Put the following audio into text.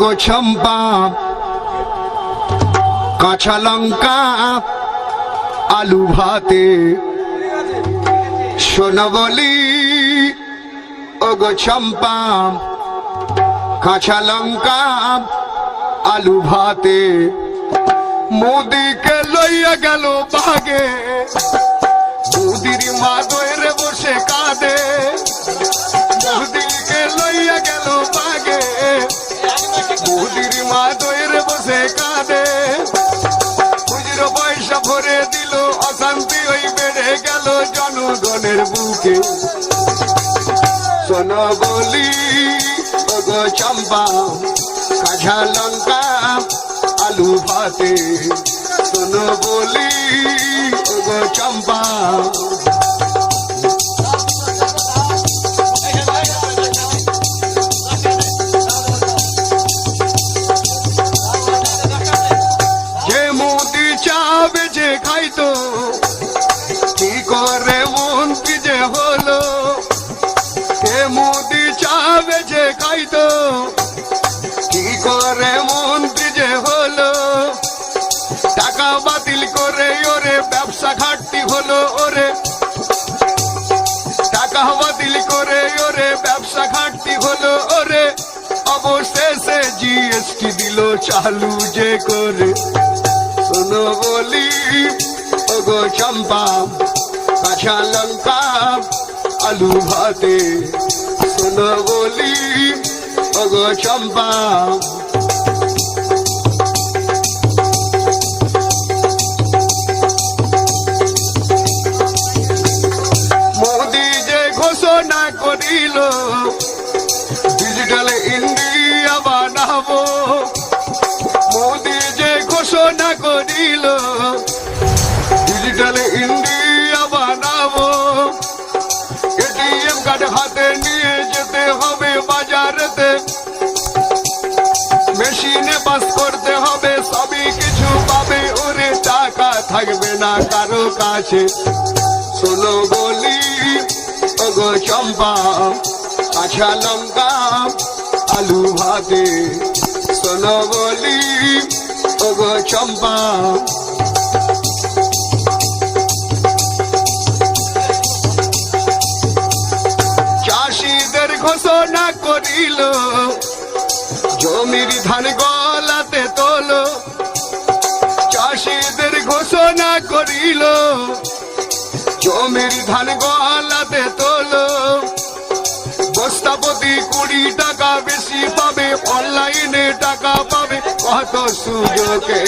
গো কাঁচা লঙ্কা, আলু ভাতে। শোনো বলি, ও গো চম্পা, কাঁচা লঙ্কা, আলু ভাতে। মোদিকে লইয়া গেল বাগে। মোদির মা দইরে বসে কাঁদে পয়সা ভরে দিল, অশান্তি ওই বেড়ে গেল জনগণের বুকে। শোনো বলি ওগো চম্পা কাঁচা লঙ্কা, আলু ভাতে। শোনো বলি ওগো চম্পা খাইতো কি করে মন্ত্রী যে হলো? কে মোদি চা বেচে খাইতো কি করে মন্ত্রী যে হলো? টাকা বাতিল করে ওরে ব্যবসা ঘাটতি হলো ওরে। টাকা বাতিল করে ওরে ব্যবসা ঘাটতি হলো ওরে। অবশেষে জিএসটি দিল চালু যে করে। শোনো বলি ওগো চম্পা কাঁচা লঙ্কা আলু ভাতে। শোনো বলি ওগো চম্পা। মোদি যে ঘোষণা করিল ডিজিটাল ইন্ডিয়া বানাবো এটিএম কার্ড হাতে নিয়ে যেতে হবে বাজারেতে মেশিনে পাস করতে হবে সবই কিছু পাবে ওরে টাকা থাকবে না কারও কাছে শোনো বলি ওগো চম্পা কাঁচা লঙ্কা আলু ভাতে শোনো বলি ওগো চম্পা করিল জমির ধান গলাতে তোল। চাষিদের ঘোষণা করিল। জমির ধান গলাতে তোল। বস্তাপতি কুড়ি টাকা বেশি পাবে, অনলাইনে টাকা পাবে। কত সুযোগে